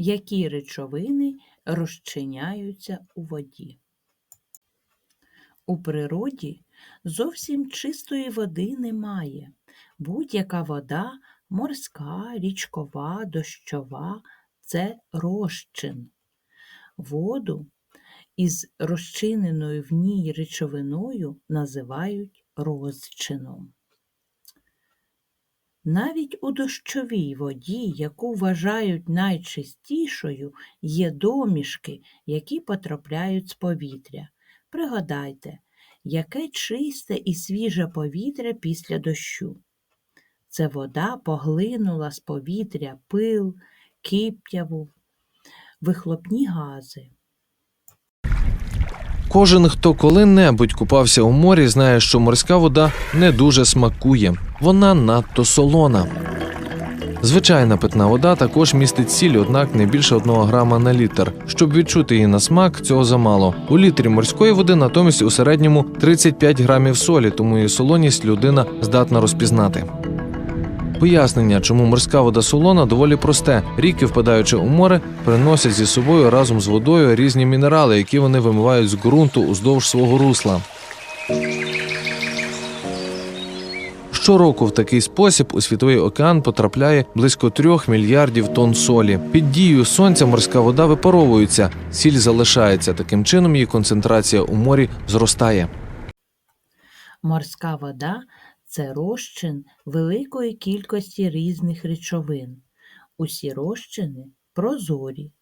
які речовини розчиняються у воді. У природі зовсім чистої води немає. Будь-яка вода морська, річкова, дощова це розчин. Воду із розчиненою в ній речовиною називають розчином. Навіть у дощовій воді, яку вважають найчистішою, є домішки, які потрапляють з повітря. Пригадайте, яке чисте і свіже повітря після дощу. Це вода поглинула з повітря пил, киптяву, вихлопні гази. Кожен, хто коли-небудь купався у морі, знає, що морська вода не дуже смакує, вона надто солона. Звичайна питна вода також містить сіль, однак не більше 1 грама на літр. Щоб відчути її на смак, цього замало. У літрі морської води натомість у середньому 35 грамів солі, тому її солоність людина здатна розпізнати. Пояснення, чому морська вода солона, доволі просте. Ріки, впадаючи у море, приносять зі собою разом з водою різні мінерали, які вони вимивають з ґрунту уздовж свого русла. Щороку в такий спосіб у світовий океан потрапляє близько трьох мільярдів тонн солі. Під дією сонця морська вода випаровується, сіль залишається. Таким чином її концентрація у морі зростає. Морська вода це розчин великої кількості різних речовин. Усі розчини прозорі.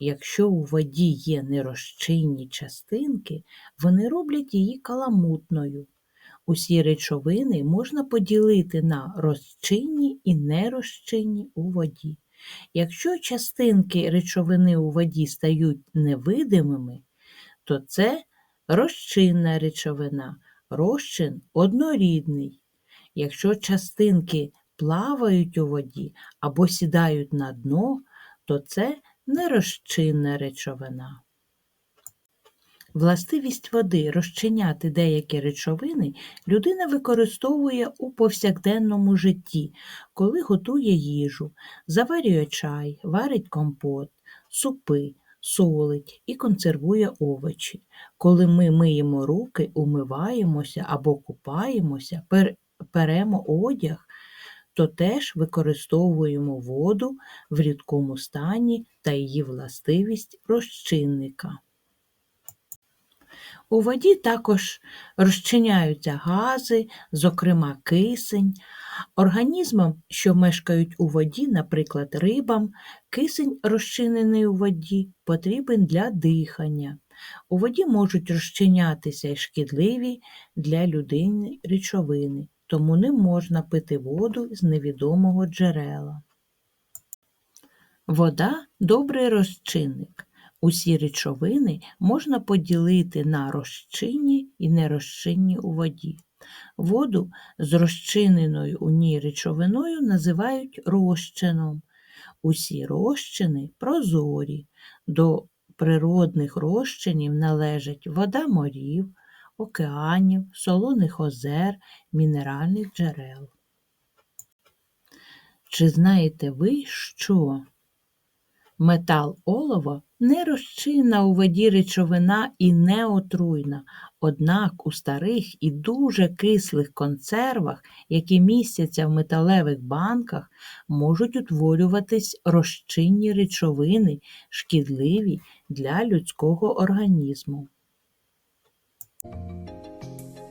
Якщо у воді є нерозчинні частинки, вони роблять її каламутною. Усі речовини можна поділити на розчинні і нерозчинні у воді. Якщо частинки речовини у воді стають невидимими, то це розчинна речовина, розчин однорідний. Якщо частинки плавають у воді або сідають на дно, то це нерозчинна речовина. Властивість води розчиняти деякі речовини людина використовує у повсякденному житті, коли готує їжу, заварює чай, варить компот, супи, солить і консервує овочі. Коли ми миємо руки, умиваємося або купаємося, перемо одяг, то теж використовуємо воду в рідкому стані та її властивість розчинника. У воді також розчиняються гази, зокрема кисень. Організмам, що мешкають у воді, наприклад, рибам, кисень, розчинений у воді, потрібен для дихання. У воді можуть розчинятися й шкідливі для людини речовини, тому не можна пити воду з невідомого джерела. Вода добрий розчинник. Усі речовини можна поділити на розчинні і нерозчинні у воді. Воду з розчиненою у ній речовиною називають розчином. Усі розчини прозорі. До природних розчинів належать вода морів, океанів, солоних озер, мінеральних джерел. Чи знаєте ви, що метал олово нерозчинна у воді речовина і не отруйна, однак у старих і дуже кислих консервах, які містяться в металевих банках, можуть утворюватись розчинні речовини, шкідливі для людського організму.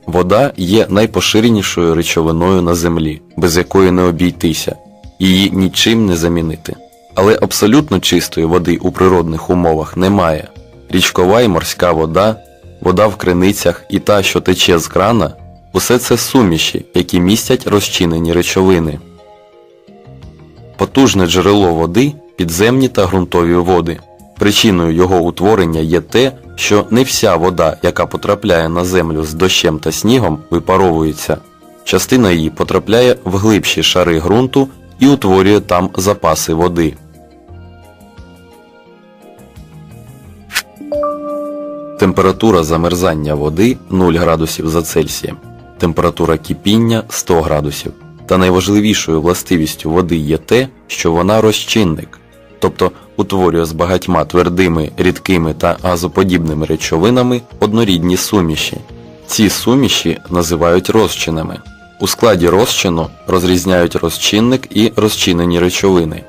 Вода є найпоширенішою речовиною на землі, без якої не обійтися, її нічим не замінити. Але абсолютно чистої води у природних умовах немає. Річкова і морська вода, вода в криницях і та, що тече з крана усе це суміші, які містять розчинені речовини. Потужне джерело води підземні та ґрунтові води. Причиною його утворення є те, що не вся вода, яка потрапляє на землю з дощем та снігом, випаровується. Частина її потрапляє в глибші шари ґрунту і утворює там запаси води. Температура замерзання води 0 градусів за Цельсієм. Температура кипіння 100 градусів. Та найважливішою властивістю води є те, що вона розчинник. тобто утворює з багатьма твердими, рідкими та газоподібними речовинами однорідні суміші. Ці суміші називають розчинами. У складі розчину розрізняють розчинник і розчинені речовини.